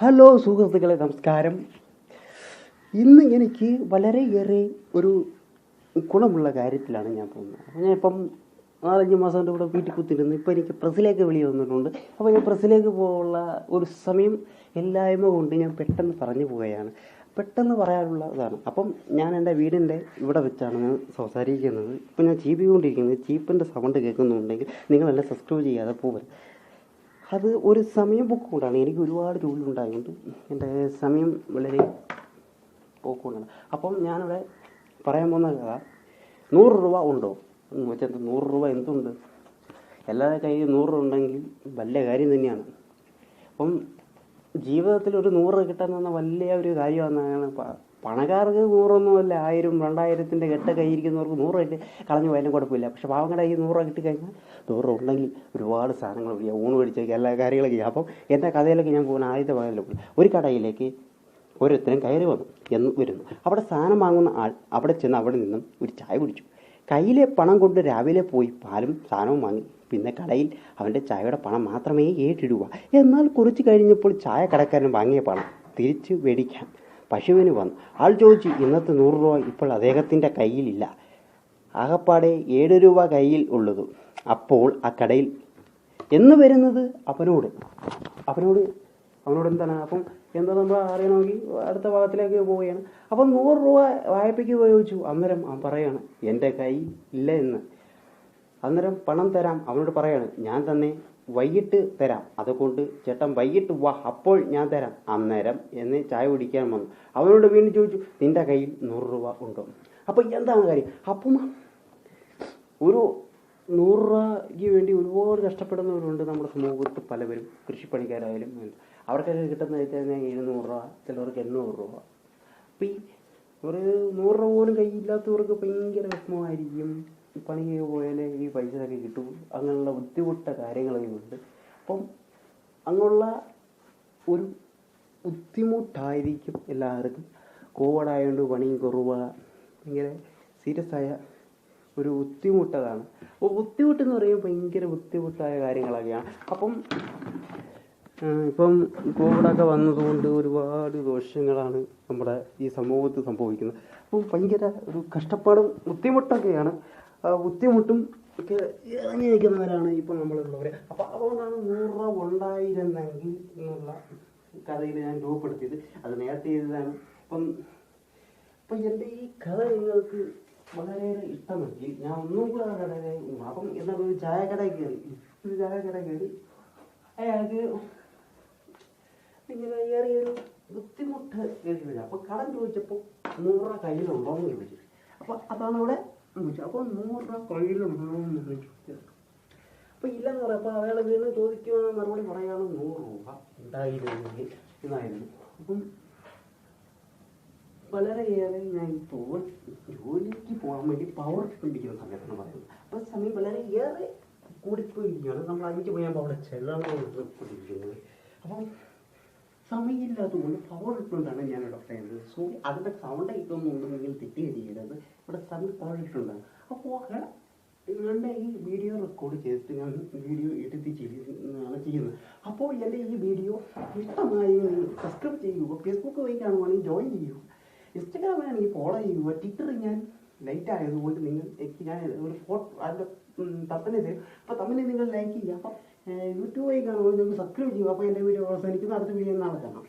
Hello സുഹൃത്തുക്കളെ നമസ്കാരം. ഇന്ന് എനിക്ക് വളരെയേറെ ഒരു ഗുണമുള്ള കാര്യത്തിലാണ് ഞാൻ പോകുന്നത്. അപ്പോൾ ഞാൻ ഇപ്പം നാലഞ്ച് മാസം കൂടെ വീട്ടിൽ കുത്തിരുന്നു ഇപ്പോൾ എനിക്ക് പ്രസിലേക്ക് വിളി വന്നിട്ടുണ്ട്. അപ്പോൾ ഞാൻ പ്രസിലേക്ക് പോകാനുള്ള ഒരു സമയം ഇല്ലായ്മ കൊണ്ട് ഞാൻ പെട്ടെന്ന് പറഞ്ഞു പോവുകയാണ്. പെട്ടെന്ന് പറയാനുള്ള ഇതാണ്. അപ്പം ഞാൻ എന്റെ വീടിന്റെ ഇവിടെ വെച്ചാണ് ഞാൻ സംസാരിക്കുന്നത്. ഇപ്പം ഞാൻ ചീപ്പിക്കൊണ്ടിരിക്കുന്നത്. ചീപ്പിന്റെ സൗണ്ട് കേൾക്കുന്നുണ്ടെങ്കിൽ നിങ്ങളെല്ലാം സബ്സ്ക്രൈബ് ചെയ്യാതെ പോകരുത് അത് ഒരു സമയം പൊക്കോണ്ടാണ് എനിക്ക് ഒരുപാട് ജോലി ഉണ്ടായതുകൊണ്ട് എന്റെ സമയം വളരെ പോക്കുകൊണ്ടാണ്. അപ്പം ഞാനിവിടെ പറയാൻ പോകുന്ന കഥ നൂറ് രൂപ ഉണ്ടോ? എന്ന് വെച്ചാൽ നൂറ് രൂപ എന്തുണ്ട്? എല്ലാവരുടെ കയ്യിൽ നൂറ് രൂപ ഉണ്ടെങ്കിൽ വലിയ കാര്യം തന്നെയാണ്. അപ്പം ജീവിതത്തിൽ ഒരു നൂറ് കിട്ടാൻ തന്ന വലിയ ഒരു കാര്യമാണെന്നാണ് പണക്കാർക്ക് നൂറൊന്നുമല്ല ആയിരം രണ്ടായിരത്തിന്റെ കെട്ട കൈയിരിക്കുന്നവർക്ക് നൂറ് കിട്ടി കളഞ്ഞു പോയാലും കുഴപ്പമില്ല. പക്ഷെ പാവങ്ങളുടെ കയ്യിൽ നൂറ് കിട്ടിക്കഴിഞ്ഞാൽ നൂറ് ഉണ്ടെങ്കിൽ ഒരുപാട് സാധനങ്ങൾ ഊണ് പിടിച്ചേക്ക് എല്ലാ കാര്യങ്ങളൊക്കെ ചെയ്യാം. അപ്പം എന്റെ കഥയിലേക്ക് ഞാൻ പോകുന്ന ആദ്യത്തെ ഭാഗത്തിലേക്ക് ഒരു കടയിലേക്ക് ഓരോരുത്തരും കയറി വന്നു എന്ന് വരുന്നു. അവിടെ സാധനം വാങ്ങുന്ന ആൾ അവിടെ ചെന്ന് അവിടെ നിന്നും ഒരു ചായ കുടിച്ചു. കയ്യിലെ പണം കൊണ്ട് രാവിലെ പോയി പാലും സാധനവും വാങ്ങി. പിന്നെ കടയിൽ അവന്റെ ചായയുടെ പണം മാത്രമേ ഏറ്റിടുക. എന്നാൽ കുറച്ച് കഴിഞ്ഞപ്പോൾ ചായ കടക്കാരൻ വാങ്ങിയ പണം തിരിച്ച് മേടിക്കാൻ പശുവിന് വന്നു. ആൾ ചോദിച്ചു ഇന്നത്തെ നൂറ് രൂപ ഇപ്പോൾ അദ്ദേഹത്തിന്റെ കയ്യിലില്ല. ആകപ്പാടെ ഏഴ് രൂപ കയ്യിൽ ഉള്ളത്. അപ്പോൾ ആ കടയിൽ എന്ന് വരുന്നത് അവനോട്. അവനോട് അവനോട് എന്താണ്? അപ്പം എന്താ നമ്മൾ അറിയണമെങ്കിൽ അടുത്ത ഭാഗത്തിലേക്ക് പോവുകയാണ്. അപ്പം നൂറ് രൂപ വായ്പയ്ക്ക് ഉപയോഗിച്ചു. അന്നേരം അവൻ പറയാണ് എന്റെ കൈ ഇല്ല എന്ന്. അന്നേരം പണം തരാം. അവനോട് പറയാണ് ഞാൻ തന്നെ വൈകിട്ട് തരാം. അതുകൊണ്ട് ചേട്ടൻ വൈകിട്ട് വാ അപ്പോൾ ഞാൻ തരാം. അന്നേരം എന്ന് ചായ കുടിക്കാൻ വന്നു. അവനോട് വീണ്ടും ചോദിച്ചു നിന്റെ കയ്യിൽ നൂറ് രൂപ ഉണ്ടോ? അപ്പോൾ എന്താണ് കാര്യം? അപ്പം ഒരു നൂറ് രൂപയ്ക്ക് വേണ്ടി ഒരുപാട് കഷ്ടപ്പെടുന്നവരുണ്ട് നമ്മുടെ സമൂഹത്ത് പലവരും കൃഷിപ്പണിക്കാരായാലും. അവർക്കൊക്കെ കിട്ടുന്ന കഴിഞ്ഞാൽ എഴുന്നൂറ് രൂപ ചിലവർക്ക് എണ്ണൂറ് രൂപ. അപ്പം ഈ ഒരു നൂറ് രൂപ പോലും കയ്യില്ലാത്തവർക്ക് ഭയങ്കര വിഷമമായിരിക്കും. പണിക്ക് പോയാലേ ഈ പൈസ ഒക്കെ കിട്ടൂ. അങ്ങനെയുള്ള ബുദ്ധിമുട്ട കാര്യങ്ങളൊക്കെ ഉണ്ട്. അപ്പം അങ്ങനെയുള്ള ഒരു ബുദ്ധിമുട്ടായിരിക്കും എല്ലാവർക്കും. കോവിഡ് ആയതുകൊണ്ട് പണിയും കുറവ്. ഭയങ്കര സീരിയസ് ആയ ഒരു ബുദ്ധിമുട്ടതാണ്. അപ്പോൾ ബുദ്ധിമുട്ട് എന്ന് പറയുമ്പോൾ ഭയങ്കര ബുദ്ധിമുട്ടായ കാര്യങ്ങളൊക്കെയാണ്. അപ്പം ഇപ്പം കോവിഡൊക്കെ വന്നതുകൊണ്ട് ഒരുപാട് ദോഷങ്ങളാണ് നമ്മുടെ ഈ സമൂഹത്തിൽ സംഭവിക്കുന്നത്. അപ്പം ഭയങ്കര ഒരു കഷ്ടപ്പാടും ബുദ്ധിമുട്ടൊക്കെയാണ്. ബുദ്ധിമുട്ടും ഒക്കെ ഇറങ്ങി നിൽക്കുന്നവരാണ് ഇപ്പം നമ്മളുള്ളവർ അപ്പോൾ അതുകൊണ്ടാണ് നൂറ് രൂപ ഉണ്ടായിരുന്നെങ്കിൽ എന്നുള്ള കഥയിൽ ഞാൻ രൂപപ്പെടുത്തിയത്. അത് നേരത്തെ ചെയ്തതാണ് അപ്പം അപ്പം എന്റെ ഈ കഥ നിങ്ങൾക്ക് വളരെയേറെ ഇഷ്ടമെങ്കിൽ ഞാൻ ഒന്നും കൂടെ ആ കടയിൽ അപ്പം എന്നൊരു ഒരു ചായക്കടയിൽ കയറി ഒരു ചായക്കട കയറി അയാൾക്ക് ഇങ്ങനെ ഏറെ ഒരു ബുദ്ധിമുട്ട് കേട്ടിട്ടില്ല അപ്പോൾ കടം ചോദിച്ചപ്പോൾ നൂറ് രൂപ കയ്യിലുണ്ടോ എന്ന് ചോദിച്ചു. അപ്പോൾ അതാണ് ഇവിടെ ചോദിച്ചത് അപ്പോൾ നൂറ് രൂപ കയ്യിലുണ്ടോ എന്ന് ചോദിച്ചത് അപ്പോൾ ഇല്ലെന്ന് പറയാം അപ്പോൾ അയാൾ വീണ്ടും ചോദിക്കുക മറുപടി പറയാണ് നൂറ് രൂപ ഉണ്ടായിരുന്നെങ്കിൽ. എന്നായിരുന്നു? അപ്പം വളരെയേറെ ഞാൻ ഇപ്പോൾ ജോലിക്ക് പോകാൻ വേണ്ടി പവർ പിടിക്കുന്ന സമയത്താണ് പറയുന്നത്. അപ്പോൾ സമയം വളരെയേറെ കൂടിപ്പോയിരിക്കുകയാണ് നമ്മൾ അഞ്ച് മണിയാകുമ്പോൾ അവിടെ ചെല്ലണമെന്നിരിക്കുന്നത് അപ്പം സമയമില്ലാത്തതുകൊണ്ട് പവർ ഇട്ടുകൊണ്ടാണ് ഞാൻ ഇവിടെ പറയുന്നത്. സോ അതിന്റെ സൗണ്ട് ഇട്ടൊന്നും നിങ്ങൾ തെറ്റുക ചെയ്യരുത് ഇവിടെ സമയം പവർ ഇട്ടുണ്ട് അപ്പോൾ നിങ്ങളുടെ ഈ വീഡിയോ റെക്കോർഡ് ചെയ്തിട്ട് ഞാൻ വീഡിയോ എഡിറ്റ് ചെയ്യുന്നതാണ് ചെയ്യുന്നത്. അപ്പോൾ എന്റെ ഈ വീഡിയോ ഇഷ്ടമായി നിങ്ങൾ സബ്സ്ക്രൈബ് ചെയ്യുക. ഫേസ്ബുക്ക് വഴി കാണുവാണെങ്കിൽ ജോയിൻ ചെയ്യുക. ഇൻസ്റ്റഗ്രാം ആണെങ്കിൽ ഫോളോ ചെയ്യുക. ട്വിറ്ററിൽ ഞാൻ ലൈറ്റ് ആയതുകൊണ്ട് നിങ്ങൾ എനിക്ക് ഞാൻ ഒരു ഫോട്ടോ അതിന്റെ തപ്പനെ തരും അപ്പോൾ തമ്മിൽ നിങ്ങൾ ലൈക്ക് ചെയ്യുക. അപ്പം യൂട്യൂബ് വഴി കാണുമ്പോൾ നിങ്ങൾക്ക് സബ്സ്ക്രൈബ് ചെയ്യുക. അപ്പോൾ എന്റെ വീഡിയോ അവസാനിക്കുന്ന. അടുത്ത വീഡിയോ നാളെ കാണാം.